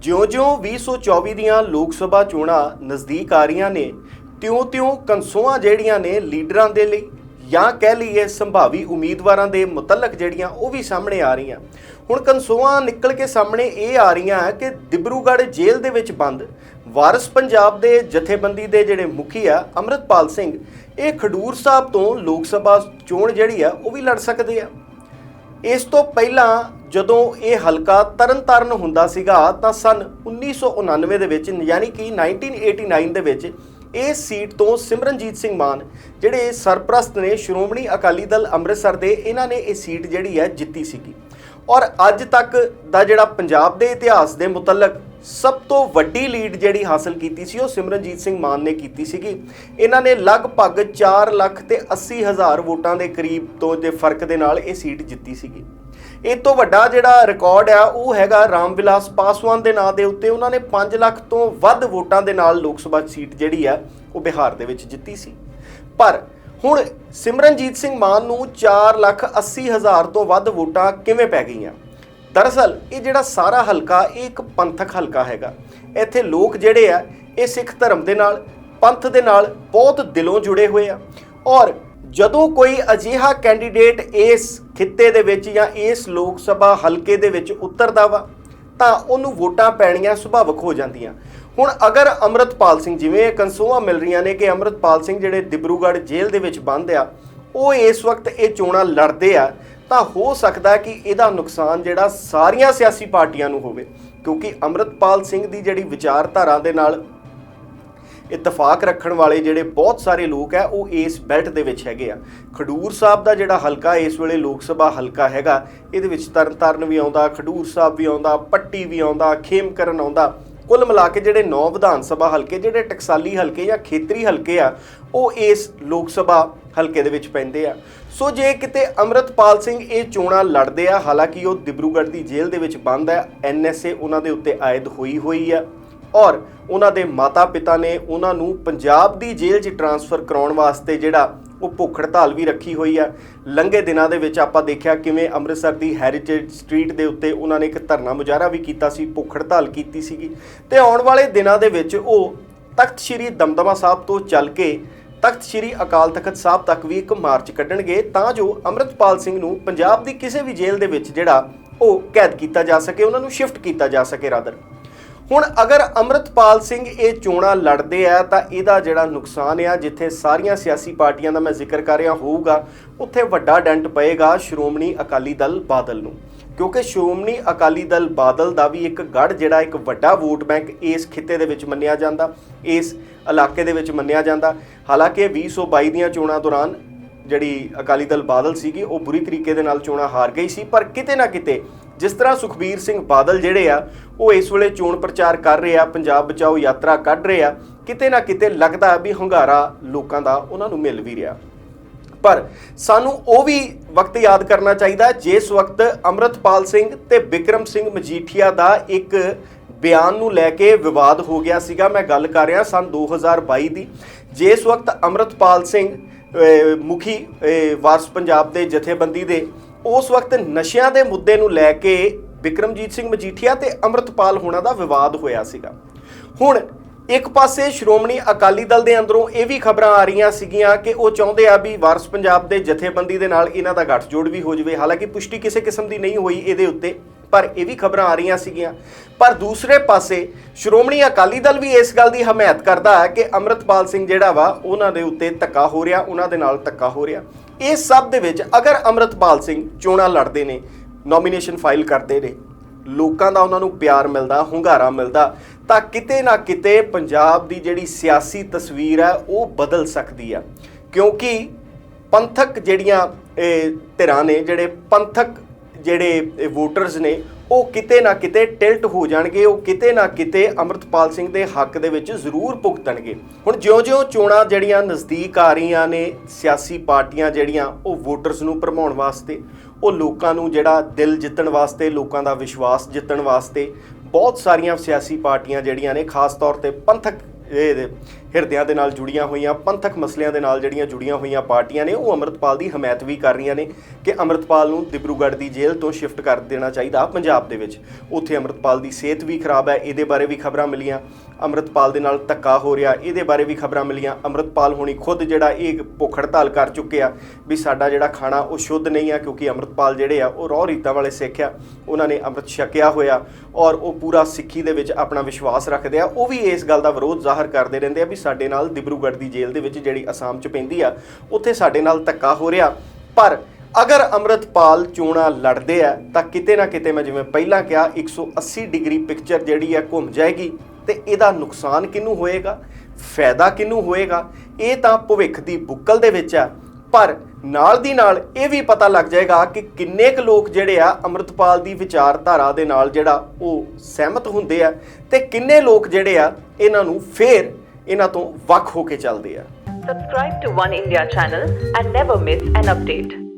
ਜਿਉਂ-ਜਿਉਂ 2024 ਦੀਆਂ ਲੋਕ ਸਭਾ ਚੋਣਾਂ ਨਜ਼ਦੀਕ ਆ ਰਹੀਆਂ ਨੇ, ਤਿਉਂ-ਤਿਉਂ ਕਨਸੋਆਂ ਜਿਹੜੀਆਂ ਨੇ ਲੀਡਰਾਂ ਦੇ ਲਈ ਜਾਂ ਕਹਿ ਲਈਏ ਸੰਭਾਵੀ ਉਮੀਦਵਾਰਾਂ ਦੇ ਮੁਤਲਕ ਜਿਹੜੀਆਂ ਉਹ ਵੀ ਸਾਹਮਣੇ ਆ ਰਹੀਆਂ। ਹੁਣ ਕਨਸੋਆਂ ਨਿਕਲ ਕੇ ਸਾਹਮਣੇ ਇਹ ਆ ਰਹੀਆਂ ਹੈ ਕਿ ਦਿਬਰੂਗੜ੍ਹ ਜੇਲ੍ਹ ਦੇ ਵਿੱਚ ਬੰਦ, ਵਾਰਿਸ ਪੰਜਾਬ ਦੇ ਜਥੇਬੰਦੀ ਦੇ ਜਿਹੜੇ ਮੁਖੀ ਆ, ਅੰਮ੍ਰਿਤਪਾਲ ਸਿੰਘ, ਇਹ ਖਡੂਰ ਸਾਹਿਬ ਤੋਂ ਲੋਕ ਸਭਾ ਚੋਣ ਜਿਹੜੀ ਆ, ਉਹ ਵੀ ਲੜ ਸਕਦੇ ਆ। ਇਸ ਤੋਂ ਪਹਿਲਾਂ ਜਦੋਂ ਇਹ ਹਲਕਾ ਤਰਨਤਾਰਨ ਹੁੰਦਾ ਸੀਗਾ, ਤਾਂ ਸਨ 1999 ਦੇ ਵਿੱਚ, ਯਾਨੀ ਕਿ 1989 ਦੇ ਵਿੱਚ ਇਸ ਸੀਟ ਤੋਂ ਸਿਮਰਨਜੀਤ ਸਿੰਘ ਮਾਨ, ਜਿਹੜੇ ਸਰਪ੍ਰਸਤ ਨੇ ਸ਼੍ਰੋਮਣੀ ਅਕਾਲੀ ਦਲ ਅੰਮ੍ਰਿਤਸਰ ਦੇ, ਇਹਨਾਂ ਨੇ ਇਹ ਸੀਟ ਜਿਹੜੀ ਹੈ ਜਿੱਤੀ ਸੀਗੀ। ਔਰ ਅੱਜ ਤੱਕ ਦਾ ਜਿਹੜਾ ਪੰਜਾਬ ਦੇ ਇਤਿਹਾਸ ਦੇ ਮੁਤਲਕ ਸਭ ਤੋਂ ਵੱਡੀ ਲੀਡ ਜਿਹੜੀ ਹਾਸਲ ਕੀਤੀ ਸੀ ਉਹ ਸਿਮਰਨਜੀਤ ਸਿੰਘ ਮਾਨ ਨੇ ਕੀਤੀ ਸੀਗੀ। ਇਹਨਾਂ ਨੇ ਲਗਭਗ 4 ਲੱਖ ਤੇ 80 ਹਜ਼ਾਰ ਵੋਟਾਂ ਦੇ ਕਰੀਬ ਤੋਂ ਦੇ ਫ਼ਰਕ ਦੇ ਨਾਲ ਇਹ ਸੀਟ ਜਿੱਤੀ ਸੀਗੀ। ਇਹ ਤੋਂ ਵੱਡਾ ਜਿਹੜਾ ਰਿਕਾਰਡ ਆ, ਉਹ ਹੈਗਾ ਰਾਮ ਵਿਲਾਸ ਪਾਸਵਾਨ ਦੇ ਨਾਂ ਦੇ ਉੱਤੇ। ਉਹਨਾਂ ਨੇ 5 ਲੱਖ ਤੋਂ ਵੱਧ ਵੋਟਾਂ ਦੇ ਨਾਲ ਲੋਕ ਸਭਾ ਸੀਟ ਜਿਹੜੀ ਆ, ਉਹ ਬਿਹਾਰ ਦੇ ਵਿੱਚ ਜਿੱਤੀ ਸੀ। ਪਰ ਹੁਣ ਸਿਮਰਨਜੀਤ ਸਿੰਘ ਮਾਨ ਨੂੰ 4 ਲੱਖ 80 ਹਜ਼ਾਰ ਤੋਂ ਵੱਧ ਵੋਟਾਂ ਕਿਵੇਂ ਪੈ ਗਈਆਂ? ਦਰਅਸਲ ਇਹ ਜਿਹੜਾ ਸਾਰਾ ਹਲਕਾ, ਇਹ ਇੱਕ ਪੰਥਕ ਹਲਕਾ ਹੈਗਾ। ਇੱਥੇ ਲੋਕ ਜਿਹੜੇ ਆ, ਇਹ ਸਿੱਖ ਧਰਮ ਦੇ ਨਾਲ, ਪੰਥ ਦੇ ਨਾਲ ਬਹੁਤ ਦਿਲੋਂ ਜੁੜੇ ਹੋਏ ਆ। ਔਰ ਜਦੋਂ ਕੋਈ ਅਜੀਹਾ ਕੈਂਡੀਡੇਟ ਇਸ ਖਿੱਤੇ ਦੇ ਵਿੱਚ ਜਾਂ ਇਸ ਲੋਕ ਸਭਾ ਹਲਕੇ ਦੇ ਵਿੱਚ ਉਤਰਦਾ ਵਾ, ਤਾਂ ਉਹਨੂੰ ਵੋਟਾਂ ਪੈਣੀਆਂ ਸੁਭਾਵਿਕ ਹੋ ਜਾਂਦੀਆਂ। ਹੁਣ ਅਗਰ ਅਮਰਤਪਾਲ ਸਿੰਘ, ਜਿਵੇਂ ਇਹ ਕਨਸੋਆਂ ਮਿਲ ਰਹੀਆਂ ਨੇ ਕਿ ਅਮਰਤਪਾਲ ਸਿੰਘ ਜਿਹੜੇ ਦਿਬਰੂਗੜ੍ਹ ਜੇਲ੍ਹ ਦੇ ਵਿੱਚ ਬੰਦ ਆ, ਉਹ ਇਸ ਵਕਤ ਇਹ ਚੋਣਾਂ ਲੜਦੇ ਆ ਤਾਂ ਹੋ ਸਕਦਾ ਕਿ ਇਹਦਾ ਨੁਕਸਾਨ ਜਿਹੜਾ ਸਾਰੀਆਂ ਸਿਆਸੀ ਪਾਰਟੀਆਂ ਨੂੰ ਹੋਵੇ, ਕਿਉਂਕਿ ਅਮਰਤਪਾਲ ਸਿੰਘ ਦੀ ਜਿਹੜੀ ਵਿਚਾਰਧਾਰਾ ਦੇ ਨਾਲ ਇਤਫਾਕ ਰੱਖਣ ਵਾਲੇ ਜਿਹੜੇ ਬਹੁਤ ਸਾਰੇ ਲੋਕ ਹੈ, ਉਹ ਇਸ ਬੈਲਟ ਦੇ ਵਿੱਚ ਹੈਗੇ ਆ। ਖਡੂਰ ਸਾਹਿਬ ਦਾ ਜਿਹੜਾ ਹਲਕਾ, ਇਸ ਵੇਲੇ ਲੋਕ ਸਭਾ ਹਲਕਾ ਹੈਗਾ, ਇਹਦੇ ਵਿੱਚ ਤਰਨਤਾਰਨ ਵੀ ਆਉਂਦਾ, ਖਡੂਰ ਸਾਹਿਬ ਵੀ ਆਉਂਦਾ, ਪੱਟੀ ਵੀ ਆਉਂਦਾ, ਖੇਮਕਰਨ ਆਉਂਦਾ। ਕੁੱਲ ਮਿਲਾ ਕੇ ਜਿਹੜੇ 9 ਵਿਧਾਨ ਸਭਾ ਹਲਕੇ, ਜਿਹੜੇ ਟਕਸਾਲੀ ਹਲਕੇ ਜਾਂ ਖੇਤਰੀ ਹਲਕੇ ਆ, ਉਹ ਇਸ ਲੋਕ ਸਭਾ ਹਲਕੇ ਦੇ ਵਿੱਚ ਪੈਂਦੇ ਆ। ਸੋ ਜੇ ਕਿਤੇ ਅਮਰਤਪਾਲ ਸਿੰਘ ਇਹ ਚੋਣਾਂ ਲੜਦੇ ਆ, ਹਾਲਾਂਕਿ ਉਹ ਦਿਬਰੂਗੜ੍ਹ ਦੀ ਜੇਲ੍ਹ ਦੇ ਵਿੱਚ ਬੰਦ ਹੈ ਐਨਐਸਏ ਉਹਨਾਂ ਦੇ ਉੱਤੇ ਆਇਦ ਹੋਈ ਹੋਈ ਆ। ਔਰ ਉਹਨਾਂ ਦੇ ਮਾਤਾ-ਪਿਤਾ ਨੇ ਉਹਨਾਂ ਨੂੰ ਪੰਜਾਬ ਦੀ ਜੇਲ੍ਹ 'ਚ ਟਰਾਂਸਫਰ ਕਰਾਉਣ ਵਾਸਤੇ ਜਿਹੜਾ ਉਹ ਭੁੱਖ ਹੜਤਾਲ ਵੀ ਰੱਖੀ ਹੋਈ ਆ ਲੰਘੇ ਦਿਨਾਂ ਦੇ ਵਿੱਚ ਆਪਾਂ ਦੇਖਿਆ ਕਿਵੇਂ ਅੰਮ੍ਰਿਤਸਰ ਦੀ ਹੈਰੀਟੇਜ ਸਟਰੀਟ ਦੇ ਉੱਤੇ ਉਹਨਾਂ ਨੇ ਇੱਕ ਧਰਨਾ ਮੁਜ਼ਾਹਰਾ ਵੀ ਕੀਤਾ ਸੀ ਭੁੱਖ ਹੜਤਾਲ ਕੀਤੀ ਸੀਗੀ। ਤੇ ਆਉਣ ਵਾਲੇ ਦਿਨਾਂ ਦੇ ਵਿੱਚ ਉਹ ਤਖਤ ਸ੍ਰੀ ਦਮਦਮਾ ਸਾਹਿਬ ਤੋਂ ਚੱਲ ਕੇ ਤਖਤ ਸ੍ਰੀ ਅਕਾਲ ਤਖਤ ਸਾਹਿਬ ਤੱਕ ਵੀ ਇੱਕ ਮਾਰਚ ਕੱਢਣਗੇ, ਤਾਂ ਜੋ ਅੰਮ੍ਰਿਤਪਾਲ ਸਿੰਘ ਨੂੰ ਪੰਜਾਬ ਦੀ ਕਿਸੇ ਵੀ ਜੇਲ੍ਹ ਦੇ ਵਿੱਚ ਜਿਹੜਾ ਉਹ ਕੈਦ ਕੀਤਾ ਜਾ ਸਕੇ, ਉਹਨਾਂ ਨੂੰ ਸ਼ਿਫਟ ਕੀਤਾ ਜਾ ਸਕੇ ਰਾਦਰ ਹੁਣ ਅਗਰ ਅਮਰਤਪਾਲ ਸਿੰਘ ਇਹ ਚੋਣਾਂ ਲੜਦੇ ਆ, ਤਾਂ ਇਹਦਾ ਜਿਹੜਾ ਨੁਕਸਾਨ ਆ, ਜਿੱਥੇ ਸਾਰੀਆਂ ਸਿਆਸੀ ਪਾਰਟੀਆਂ ਦਾ ਮੈਂ ਜ਼ਿਕਰ ਕਰ ਰਿਹਾ ਹੋਊਗਾ, ਉੱਥੇ ਵੱਡਾ ਡੈਂਟ ਪਏਗਾ ਸ਼੍ਰੋਮਣੀ ਅਕਾਲੀ ਦਲ ਬਾਦਲ ਨੂੰ। ਕਿਉਂਕਿ ਸ਼੍ਰੋਮਣੀ ਅਕਾਲੀ ਦਲ ਬਾਦਲ ਦਾ ਵੀ ਇੱਕ ਗੜ ਜਿਹੜਾ ਇੱਕ ਵੱਡਾ ਵੋਟ ਬੈਂਕ ਇਸ ਖਿੱਤੇ ਦੇ ਵਿੱਚ ਮੰਨਿਆ ਜਾਂਦਾ, ਇਸ ਇਲਾਕੇ ਦੇ ਵਿੱਚ ਮੰਨਿਆ ਜਾਂਦਾ। ਹਾਲਾਂਕਿ 2022 ਦੀਆਂ ਚੋਣਾਂ ਦੌਰਾਨ ਜਿਹੜੀ ਅਕਾਲੀ ਦਲ ਬਾਦਲ ਸੀਗੀ, ਉਹ ਬੁਰੀ ਤਰੀਕੇ ਦੇ ਨਾਲ ਚੋਣਾਂ ਹਾਰ ਗਈ ਸੀ, ਪਰ ਕਿਤੇ ਨਾ ਕਿਤੇ ਜਿਸ ਤਰ੍ਹਾਂ ਸੁਖਬੀਰ ਸਿੰਘ ਬਾਦਲ ਜਿਹੜੇ ਆ, ਉਹ ਇਸ ਵੇਲੇ ਚੋਣ ਪ੍ਰਚਾਰ ਕਰ ਰਹੇ ਆ, ਪੰਜਾਬ ਬਚਾਓ ਯਾਤਰਾ ਕੱਢ ਰਹੇ ਆ, ਕਿਤੇ ਨਾ ਕਿਤੇ ਲੱਗਦਾ ਵੀ ਹੰਗਾਰਾ ਲੋਕਾਂ ਦਾ ਉਹਨਾਂ ਨੂੰ ਮਿਲ ਵੀ ਰਿਹਾ। ਪਰ ਸਾਨੂੰ ਉਹ ਵੀ ਵਕਤ ਯਾਦ ਕਰਨਾ ਚਾਹੀਦਾ, ਜਿਸ ਵਕਤ ਅਮਰਤਪਾਲ ਸਿੰਘ ਤੇ ਵਿਕਰਮ ਸਿੰਘ ਮਜੀਠੀਆ ਦਾ ਇੱਕ ਬਿਆਨ ਨੂੰ ਲੈ ਕੇ ਵਿਵਾਦ ਹੋ ਗਿਆ ਸੀਗਾ, ਮੈਂ ਗੱਲ ਕਰ ਰਿਹਾ ਸਨ 2022 ਦੀ। ਜਿਸ ਵਕਤ ਅਮਰਤਪਾਲ ਸਿੰਘ ਮੁਖੀ ਵਾਰਸ ਪੰਜਾਬ ਦੇ ਜਥੇਬੰਦੀ ਦੇ ਉਸ ਵਕਤ ਨਸ਼ਿਆਂ ਦੇ ਮੁੱਦੇ ਨੂੰ ਲੈ ਕੇ ਵਿਕਰਮਜੀਤ ਸਿੰਘ ਮਜੀਠੀਆ ਤੇ ਅਮਰਤਪਾਲ ਹੋਣਾ ਦਾ ਵਿਵਾਦ ਹੋਇਆ ਸੀਗਾ। ਹੁਣ ਇੱਕ ਪਾਸੇ ਸ਼੍ਰੋਮਣੀ ਅਕਾਲੀ ਦਲ ਦੇ ਅੰਦਰੋਂ ਇਹ ਵੀ ਖਬਰਾਂ ਆ ਰਹੀਆਂ ਸੀਗੀਆਂ ਕਿ ਉਹ ਚਾਹੁੰਦੇ ਆ ਵੀ ਵਾਰਸ ਪੰਜਾਬ ਦੇ ਜਥੇਬੰਦੀ ਦੇ ਨਾਲ ਇਹਨਾਂ ਦਾ ਗੱਠਜੋੜ ਵੀ ਹੋ ਜਾਵੇ। ਹਾਲਾਂਕਿ ਪੁਸ਼ਟੀ ਕਿਸੇ ਕਿਸਮ ਦੀ ਨਹੀਂ ਹੋਈ ਇਹਦੇ ਉੱਤੇ, ਪਰ ਇਹ ਵੀ ਖਬਰਾਂ ਆ ਰਹੀਆਂ ਸੀਗੀਆਂ। ਪਰ ਦੂਸਰੇ ਪਾਸੇ ਸ਼੍ਰੋਮਣੀ ਅਕਾਲੀ ਦਲ ਵੀ ਇਸ ਗੱਲ ਦੀ ਹਮਾਇਤ ਕਰਦਾ ਹੈ ਕਿ ਅਮਰਤਪਾਲ ਸਿੰਘ ਜਿਹੜਾ ਵਾ, ਉਹਨਾਂ ਦੇ ਉੱਤੇ ਧੱਕਾ ਹੋ ਰਿਹਾ, ਉਹਨਾਂ ਦੇ ਨਾਲ ਧੱਕਾ ਹੋ ਰਿਹਾ। ਇਹ ਸਭ ਦੇ ਵਿੱਚ ਅਗਰ ਅਮਰਤਪਾਲ ਸਿੰਘ ਚੋਣਾਂ ਲੜਦੇ ਨੇ ਨੋਮੀਨੇਸ਼ਨ ਫਾਈਲ ਕਰਦੇ ਨੇ, ਲੋਕਾਂ ਦਾ ਉਹਨਾਂ ਨੂੰ ਪਿਆਰ ਮਿਲਦਾ, ਹੁੰਗਾਰਾ ਮਿਲਦਾ, ਤਾਂ ਕਿਤੇ ਨਾ ਕਿਤੇ ਪੰਜਾਬ ਦੀ ਜਿਹੜੀ ਸਿਆਸੀ ਤਸਵੀਰ ਹੈ, ਉਹ ਬਦਲ ਸਕਦੀ ਆ। ਕਿਉਂਕਿ ਪੰਥਕ ਜਿਹੜੀਆਂ ਧਿਰਾਂ ਨੇ, ਜਿਹੜੇ ਪੰਥਕ ਜਿਹੜੇ ਵੋਟਰਸ ਨੇ, ਉਹ ਕਿਤੇ ਨਾ ਕਿਤੇ ਟਿਲਟ ਹੋ ਜਾਣਗੇ, ਉਹ ਕਿਤੇ ਨਾ ਕਿਤੇ ਅਮਰਤਪਾਲ ਸਿੰਘ ਦੇ ਹੱਕ ਦੇ ਵਿੱਚ ਜ਼ਰੂਰ ਭੁਗਤਣਗੇ। ਹੁਣ ਜਿਉਂ-ਜਿਉਂ ਚੋਣਾਂ ਜਿਹੜੀਆਂ ਨਜ਼ਦੀਕ ਆ ਰਹੀਆਂ ਨੇ, ਸਿਆਸੀ ਪਾਰਟੀਆਂ ਜਿਹੜੀਆਂ, ਉਹ ਵੋਟਰਸ ਨੂੰ ਭਰਮਾਉਣ ਵਾਸਤੇ, ਉਹ ਲੋਕਾਂ ਨੂੰ ਜਿਹੜਾ ਦਿਲ ਜਿੱਤਣ ਵਾਸਤੇ, ਲੋਕਾਂ ਦਾ ਵਿਸ਼ਵਾਸ ਜਿੱਤਣ ਵਾਸਤੇ, ਬਹੁਤ ਸਾਰੀਆਂ ਸਿਆਸੀ ਪਾਰਟੀਆਂ ਜਿਹੜੀਆਂ ਨੇ, ਖਾਸ ਤੌਰ ਤੇ ਪੰਥਕ ਇਹ ਹਿਰਦਿਆਂ ਦੇ ਨਾਲ ਜੁੜੀਆਂ ਹੋਈਆਂ, ਪੰਥਕ ਮਸਲਿਆਂ ਦੇ ਨਾਲ ਜਿਹੜੀਆਂ ਜੁੜੀਆਂ ਹੋਈਆਂ ਪਾਰਟੀਆਂ ਨੇ, ਉਹ ਅੰਮ੍ਰਿਤਪਾਲ ਦੀ ਹਮਾਇਤ ਵੀ ਕਰ ਰਹੀਆਂ ਨੇ ਕਿ ਅੰਮ੍ਰਿਤਪਾਲ ਨੂੰ ਦਿਬਰੂਗੜ੍ਹ ਦੀ ਜੇਲ੍ਹ ਤੋਂ ਸ਼ਿਫਟ ਕਰ ਦੇਣਾ ਚਾਹੀਦਾ ਪੰਜਾਬ ਦੇ ਵਿੱਚ। ਉੱਥੇ ਅੰਮ੍ਰਿਤਪਾਲ ਦੀ ਸਿਹਤ ਵੀ ਖਰਾਬ ਹੈ, ਇਹਦੇ ਬਾਰੇ ਵੀ ਖਬਰਾਂ ਮਿਲੀਆਂ। ਅੰਮ੍ਰਿਤਪਾਲ ਦੇ ਨਾਲ ਧੱਕਾ ਹੋ ਰਿਹਾ। ਇਹਦੇ ਬਾਰੇ ਵੀ ਖਬਰਾਂ ਮਿਲੀਆਂ। ਅੰਮ੍ਰਿਤਪਾਲ ਹੋਣੀ ਖੁਦ ਜਿਹੜਾ ਇਹ ਭੁੱਖ ਹੜਤਾਲ ਕਰ ਚੁੱਕੇ ਆ ਵੀ ਸਾਡਾ ਜਿਹੜਾ ਖਾਣਾ ਉਹ ਸ਼ੁੱਧ ਨਹੀਂ ਆ ਕਿਉਂਕਿ ਅੰਮ੍ਰਿਤਪਾਲ ਜਿਹੜੇ ਆ ਉਹ ਰੋਹ ਰੀਤਾਂ ਵਾਲੇ ਸਿੱਖ ਆ। ਉਹਨਾਂ ਨੇ ਅੰਮ੍ਰਿਤ ਛਕਿਆ ਹੋਇਆ ਔਰ ਉਹ ਪੂਰਾ ਸਿੱਖੀ ਦੇ ਵਿੱਚ ਆਪਣਾ ਵਿਸ਼ਵਾਸ ਰੱਖਦੇ ਆ। ਉਹ ਵੀ ਇਸ ਗੱਲ ਦਾ ਵਿਰੋਧ ਜ਼ਾਹਰ ਕਰਦੇ ਰਹਿੰਦੇ ਆ ਵੀ ਸਾਡੇ ਨਾਲ ਦਿਬਰੂਗੜ੍ਹ ਦੀ ਜੇਲ੍ਹ ਦੇ ਵਿੱਚ ਜਿਹੜੀ ਅਸਾਮ 'ਚ ਪੈਂਦੀ ਆ, ਉੱਥੇ ਸਾਡੇ ਨਾਲ ਧੱਕਾ ਹੋ ਰਿਹਾ। ਪਰ ਅਗਰ ਅੰਮ੍ਰਿਤਪਾਲ ਚੋਣਾਂ ਲੜਦੇ ਆ ਤਾਂ ਕਿਤੇ ਨਾ ਕਿਤੇ ਮੈਂ ਜਿਵੇਂ ਪਹਿਲਾਂ ਕਿਹਾ 180 ਡਿਗਰੀ ਪਿਕਚਰ ਜਿਹੜੀ ਆ ਘੁੰਮ ਜਾਏਗੀ। ਤੇ ਇਹਦਾ ਨੁਕਸਾਨ ਕਿਹਨੂੰ ਹੋਏਗਾ? ਫਾਇਦਾ ਕਿਹਨੂੰ ਹੋਏਗਾ? ਇਹ ਤਾਂ ਭਵਿੱਖ ਦੀ ਬੁੱਕਲ ਦੇ ਵਿੱਚ ਆ। ਪਰ ਨਾਲ ਦੀ ਨਾਲ ਇਹ ਵੀ ਪਤਾ ਲੱਗ ਜਾਏਗਾ ਕਿ ਕਿੰਨੇ ਕੁ ਲੋਕ ਜਿਹੜੇ ਆ ਅੰਮ੍ਰਿਤਪਾਲ ਦੀ ਵਿਚਾਰਧਾਰਾ ਦੇ ਨਾਲ ਜਿਹੜਾ ਉਹ ਸਹਿਮਤ ਹੁੰਦੇ ਆ ਤੇ ਕਿੰਨੇ ਲੋਕ ਜਿਹੜੇ ਆ ਇਹਨਾਂ ਨੂੰ ਫੇਰ ਇਹਨਾਂ ਤੋਂ ਵੱਖ ਹੋ ਕੇ ਚੱਲਦੇ ਆ। Subscribe to One India channel and never miss an update.